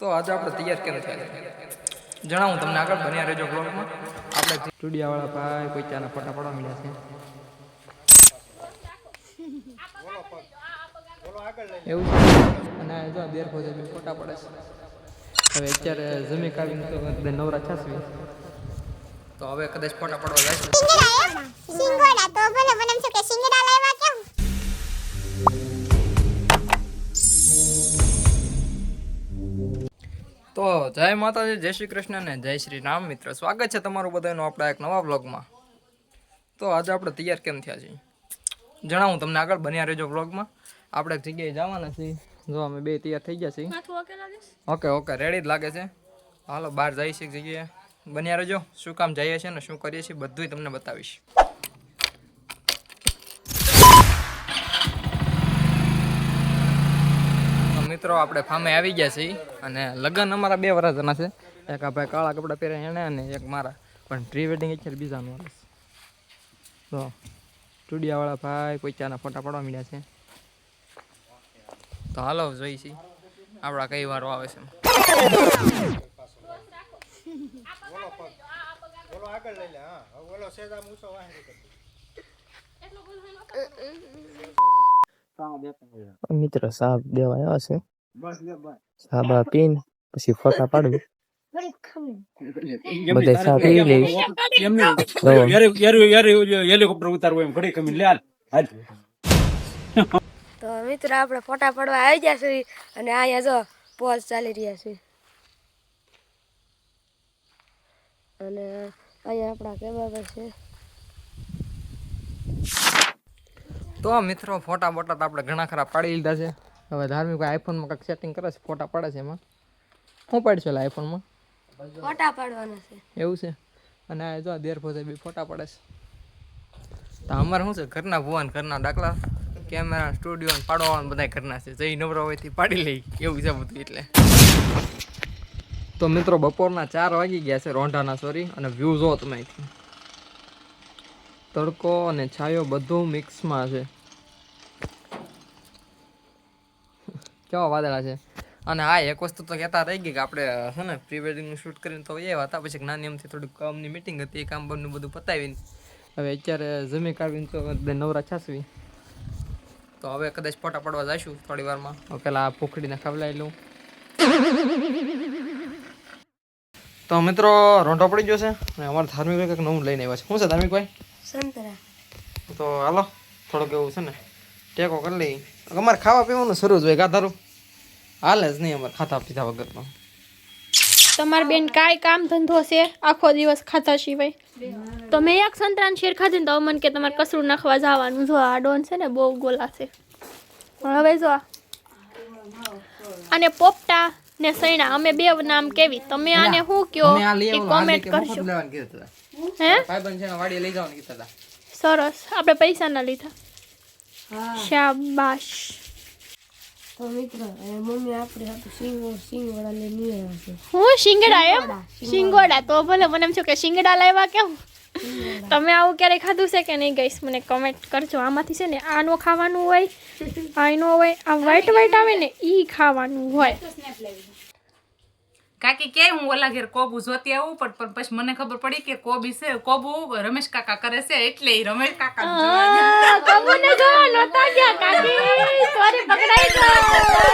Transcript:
તો આજે આપણે તૈયાર કેમ થયા છે? જણાવું તમને આગળ બન્યા રહેજો બ્લોગમાં આપણે સ્ટુડિયાવાળા ભાઈ કોઈ ત્યાં ફોટા પડવા મળ્યા છે. એવું અને જો આ બેર ખોજે બી ફોટા પડે છે. હવે અત્યારે જમી કાઢીને તો નવરા છાસવી. તો હવે કદાચ ફોટા પડવા જાય સિંગોડા તો ભલે પણ એમ છે કે સિંગડા લાવ્યા તો જય માતાજી જય શ્રી કૃષ્ણ ને જય શ્રી રામ મિત્ર. સ્વાગત છે તમારું બધાનું આપણા એક નવા બ્લોગમાં તો આજે આપણે તૈયાર કેમ થયા છીએ? જણાવું તમને આગળ બન્યા રહેજો બ્લોગમાં આપણે એક જગ્યાએ જવાના છીએ. જો અમે બે તૈયાર થઈ ગયા છીએ. ઓકે ઓકે રેડી જ લાગે છે. હાલો બહાર જઈએ છીએ એક જગ્યાએ. બન્યા રહેજો. શું કામ જઈએ છીએ ને શું કરીએ છીએ બધું તમને બતાવીશ. મિત્રો, આપણે ફામે આવી ગયા છીએ અને લગ્ન અમારા બે વરસના છે. એક આ ભાઈ કાળા કપડાં પહેરે એને અને એક મારા. પણ પ્રી વેડિંગ અત્યારે બીજાનું વરસ. તો સ્ટુડિયાવાળા ભાઈ પોચાના ફોટા પાડવા મળ્યા છે. તો હાલો જોઈ છીએ. આપણા કઈ વારો આવે છે. મિત્ર સાહેબ દેવા આવ્યા છે. સાબા પીન પછી ફોટા પાડું. બધા સાહેબ પી લઈશ. હેલિકોપ્ટર ઉતારવું એમ. ઘડી કમી લે હાલ. તો મિત્રો આપણે ફોટા પડવા આવી ગયા છે અને અહીંયા જો પોઝ ચાલી રહ્યા છે. અને અહીંયા આપણા કેવા છે. તો મિત્રો ફોટા બોટા તો આપણે ઘણા ખરા પાડી લીધા છે. હવે ધાર્મિક આઈફોનમાં કંઈક સેટિંગ કરે છે ફોટા પાડે છે એમાં. શું પાડશે એટલે આઈફોનમાં ફોટા પાડવાના છે. એવું છે? અને આ જો દેર ફોતે બી ફોટા પડે છે. તો અમારે શું છે ઘરના ભુવાન ઘરના દાખલા કેમેરા સ્ટુડિયો પાડવાનું બધા ઘરના છે. જઈ નવરો હોય પાડી લઈ એવું છે બધું એટલે. તો મિત્રો બપોરના ચાર વાગી ગયા છે રોંઢાના સોરી અને વ્યૂ જો તમે તડકો અને છાયો બધું મિક્સમાં છે. કેવા વાદળા છે? અને હા એક વસ્તુ તો કહેતા રહી ગઈ કે આપણે છે ને પ્રી વેડિંગનું શૂટ કરીને તો એ હતા. પછી નાની એમથી થોડીક કામની મિટિંગ હતી એ કામ બનનું બધું પતાવીને. હવે અત્યારે જમી કાઢવીને તો નવરા છાસવી. તો હવે કદાચ ફોટા પડવા જઈશું થોડી વારમાં. પેલા આ પોખડીને ખવડાવી લઉં. તો મિત્રો રોંઢો પડી ગયો છે. અને અમારા ધાર્મિક કંઈક નવું લઈને આવ્યા છે. શું છે ધાર્મિક ભાઈ? સંતરા. તો હાલો થોડુંક એવું છે ને ટેકો કરી લઈ અમારે ખાવા પીવાનું શરૂ જ હોય ગાધારું. હાલે જ નહીં અમારે ખાતા પીધા વગરનો. તમારી બેન કાંઈ કામ ધંધો છે? આખો દિવસ ખાતા સિવાય. તો મેં એક સંતરાન શેર ખાધી ને તો મને કે તમારે કસરું નાખવા જવાનું. જો આ ડોન છે ને બહુ ગોલા છે. હવે જો આ. અને પોપટા ને સૈણા અમે બે નામ કેવી. તમે આને શું કયો? એ કોમેન્ટ કરજો. હે? ભાઈબંધ છે ને લઈ જવાનું કીધા સરસ. આપણે પૈસા ના લીધા. શાબાશ. તો મિત્રો મમ્મી આપણે હતું સિંગ સિંગ વાળા લઈને આવ્યા છે. હું શિંગડા એમ? શિંગોડા તો ભલે મને એમ છો કે શિંગડા લાવ્યા કેમ? તમે આવું ક્યારે ખાધું છે કે નહીં ગઈશ મને કમેન્ટ કરજો. આમાંથી છે ને આનો ખાવાનું હોય આનો હોય આ વ્હાઈટ વ્હાઈટ આવે ને ઈ ખાવાનું હોય. કાકી કે હું ઓલા ઘેર કોબુ જોતી આવું, પણ પણ પછી મને ખબર પડી કે કોબી છે, કોબુ રમેશ કાકા કરે છે, એટલે એ રમેશ કાકા કોબુ ને જો નતા ગયા, કાકી. સોરી પકડાઈ ગયો